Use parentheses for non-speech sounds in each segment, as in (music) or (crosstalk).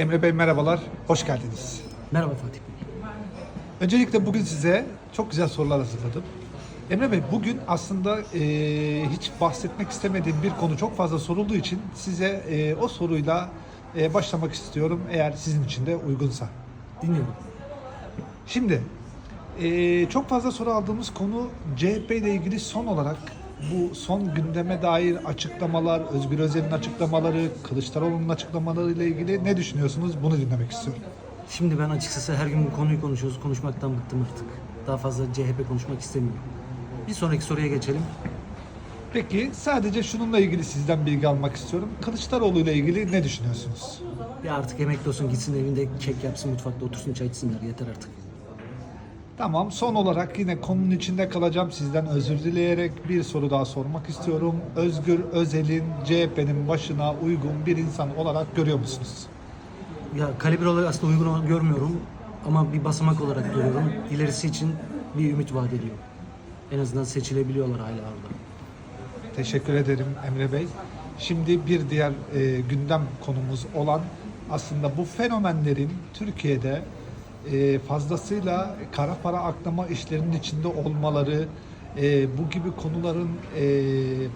Emre Bey merhabalar, hoş geldiniz. Merhaba Fatih Bey. Öncelikle bugün size çok güzel sorular hazırladım. Emre Bey bugün aslında eee, hiç bahsetmek istemediğim bir konu çok fazla sorulduğu için size eee, o soruyla eee, başlamak istiyorum eğer sizin için de uygunsa. Dinliyorum. Şimdi eee, çok fazla soru aldığımız konu CHP ile ilgili son olarak bu son gündeme dair açıklamalar, Özgür Özel'in açıklamaları, Kılıçdaroğlu'nun açıklamaları ile ilgili ne düşünüyorsunuz? Bunu dinlemek istiyorum. Şimdi ben açıkçası her gün bu konuyu konuşuyoruz. Konuşmaktan bıktım artık. Daha fazla CHP konuşmak istemiyorum. Bir sonraki soruya geçelim. Peki sadece şununla ilgili sizden bilgi almak istiyorum. Kılıçdaroğlu ile ilgili ne düşünüyorsunuz? Ya artık emekli olsun gitsin evinde kek yapsın mutfakta otursun çay içsinler yeter artık. Tamam son olarak yine konunun içinde kalacağım. Sizden özür dileyerek bir soru daha sormak istiyorum. Özgür Özel'in CHP'nin başına uygun bir insan olarak görüyor musunuz? Ya kalibre olarak aslında uygun görmüyorum ama bir basamak olarak görüyorum. İlerisi için bir ümit vaat ediyor. En azından seçilebiliyorlar hala orada. Teşekkür ederim Emre Bey. Şimdi bir diğer e, gündem konumuz olan aslında bu fenomenlerin Türkiye'de e, fazlasıyla kara para aklama işlerinin içinde olmaları, e, bu gibi konuların e,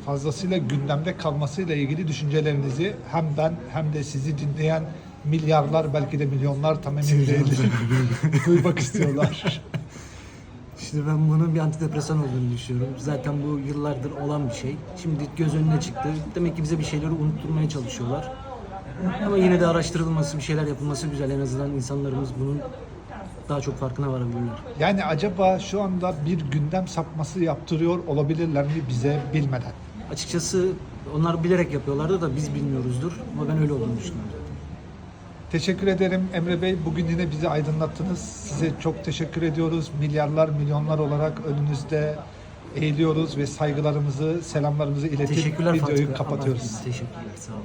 fazlasıyla gündemde kalmasıyla ilgili düşüncelerinizi hem ben hem de sizi dinleyen milyarlar belki de milyonlar tam emin değilim (laughs) duymak istiyorlar. (laughs) İşte ben bunun bir antidepresan olduğunu düşünüyorum. Zaten bu yıllardır olan bir şey. Şimdi göz önüne çıktı. Demek ki bize bir şeyleri unutturmaya çalışıyorlar. Ama yine de araştırılması, bir şeyler yapılması güzel. En azından insanlarımız bunun daha çok farkına varabilirler. Yani acaba şu anda bir gündem sapması yaptırıyor olabilirler mi bize bilmeden? Açıkçası onlar bilerek yapıyorlardı da biz bilmiyoruzdur. Ama ben öyle olduğunu düşünüyorum. Teşekkür ederim Emre Bey. Bugün yine bizi aydınlattınız. Size çok teşekkür ediyoruz. Milyarlar, milyonlar olarak önünüzde eğiliyoruz ve saygılarımızı, selamlarımızı iletip Teşekkürler Fatih Bey. videoyu Allah kapatıyoruz. Teşekkürler. Sağ olun.